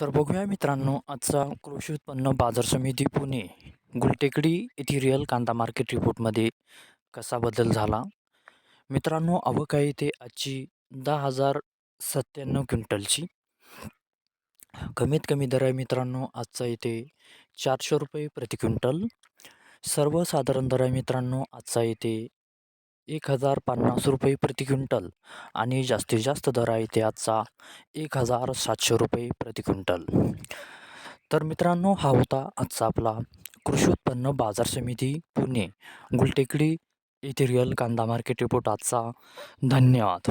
तर बघूया मित्रांनो आजचा कृषी उत्पन्न बाजार समिती पुणे गुलटेकडी येथे रिअल कांदा मार्केट रिपोर्टमध्ये कसा बदल झाला? मित्रांनो आवक आहे ते आजची दहा हजार सत्त्याण्णव क्विंटलची. कमीत कमी दर आहे मित्रांनो आजचा येथे चारशे रुपये प्रति क्विंटल. सर्वसाधारण दर आहे मित्रांनो आजचा येथे एक हजार पन्नास रुपये प्रति क्विंटल आणि जास्तीत जास्त दर आहे ते आजचा एक हजार सातशे रुपये प्रति क्विंटल. तर मित्रांनो हा होता आजचा आपला कृषी उत्पन्न बाजार समिती पुणे गुलटेकडी येथे रिअल कांदा मार्केट रिपोर्ट आजचा. धन्यवाद.